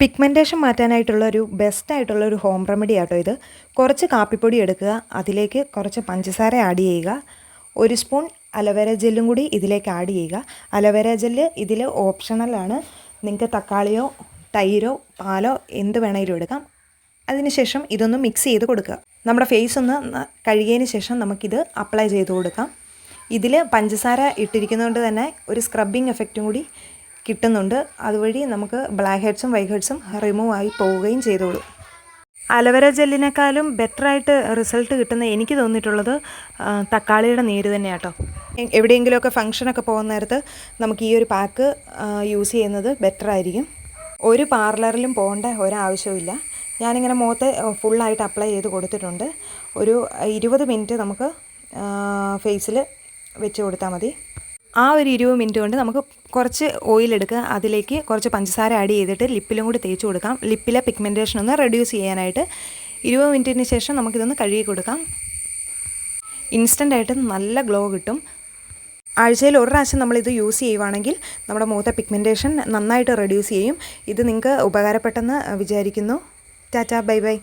Pigmentation മാറ്റാനായിട്ടുള്ള ഒരു best ആയിട്ടുള്ള ഒരു ഹോം റെമഡി ആട്ടോ ഇത്. കുറച്ച് കാപ്പിപ്പൊടി എടുക്കുക അതിലേക്ക് കുറച്ച് പഞ്ചസാര ആഡ് ചെയ്യുക. ഒരു സ്പൂൺ അലവേര ജെല്ലും കൂടി ഇതിലേക്ക് ആഡ് ചെയ്യുക. അലവേര ജെല്ല് ഇതിൽ ഓപ്ഷണലാണ് നിങ്ങൾക്ക് തക്കാളിയോ തൈരോ പാലോ എന്ത് വേണമെങ്കിലും എടുക്കാം. അതിനുശേഷം ഇതൊന്ന് മിക്സ് ചെയ്ത് കൊടുക്കുക. നമ്മുടെ ഫേസ് ഒന്ന് കഴുകിയതിന് ശേഷം നമുക്കിത് അപ്ലൈ ചെയ്ത് കൊടുക്കാം. ഇതിൽ പഞ്ചസാര ഇട്ടിരിക്കുന്നതുകൊണ്ട് തന്നെ ഒരു സ്ക്രബിങ് എഫക്റ്റും കൂടി കിട്ടുന്നുണ്ട്. അതുവഴി നമുക്ക് ബ്ലാക്ക് ഹെഡ്സും വൈറ്റ് ഹെഡ്സും റിമൂവ് ആയി പോവുകയും ചെയ്തോളൂ. അലവര ജെല്ലിനേക്കാളും ബെറ്ററായിട്ട് റിസൾട്ട് കിട്ടുന്ന എനിക്ക് തോന്നിയിട്ടുള്ളത് തക്കാളിയുടെ നീര് തന്നെ കേട്ടോ എവിടെയെങ്കിലുമൊക്കെ ഫംഗ്ഷനൊക്കെ പോകുന്ന നേരത്ത് നമുക്ക് ഈ ഒരു പാക്ക് യൂസ് ചെയ്യുന്നത് ബെറ്റർ ആയിരിക്കും. ഒരു പാർലറിലും പോകേണ്ട ഒരാവശ്യമില്ല ഞാനിങ്ങനെ മുഖത്ത് ഫുള്ളായിട്ട് അപ്ലൈ ചെയ്ത് കൊടുത്തിട്ടുണ്ട്. ഒരു ഇരുപത് മിനിറ്റ് നമുക്ക് ഫേസിൽ വെച്ച് കൊടുത്താൽ മതി. ആ ഒരു ഇരുപത് മിനിറ്റ് കൊണ്ട് നമുക്ക് കുറച്ച് ഓയിൽ എടുക്കുക. അതിലേക്ക് കുറച്ച് പഞ്ചസാര ആഡ് ചെയ്തിട്ട് ലിപ്പിലും കൂടി തേച്ച് കൊടുക്കാം. ലിപ്പിലെ പിഗ്മെന്റേഷൻ ഒന്ന് റെഡ്യൂസ് ചെയ്യാനായിട്ട് ഇരുപത് മിനിറ്റിന് ശേഷം നമുക്കിതൊന്ന് കഴുകി കൊടുക്കാം. ഇൻസ്റ്റന്റ് ആയിട്ട് നല്ല ഗ്ലോ കിട്ടും. ആഴ്ചയിൽ ഒരു പ്രാവശ്യം നമ്മളിത് യൂസ് ചെയ്യുവാണെങ്കിൽ നമ്മുടെ മുഖത്തെ പിഗ്മെന്റേഷൻ നന്നായിട്ട് റെഡ്യൂസ് ചെയ്യും. ഇത് നിങ്ങൾക്ക് ഉപകാരപ്പെട്ടെന്ന് വിചാരിക്കുന്നു. Tata bye bye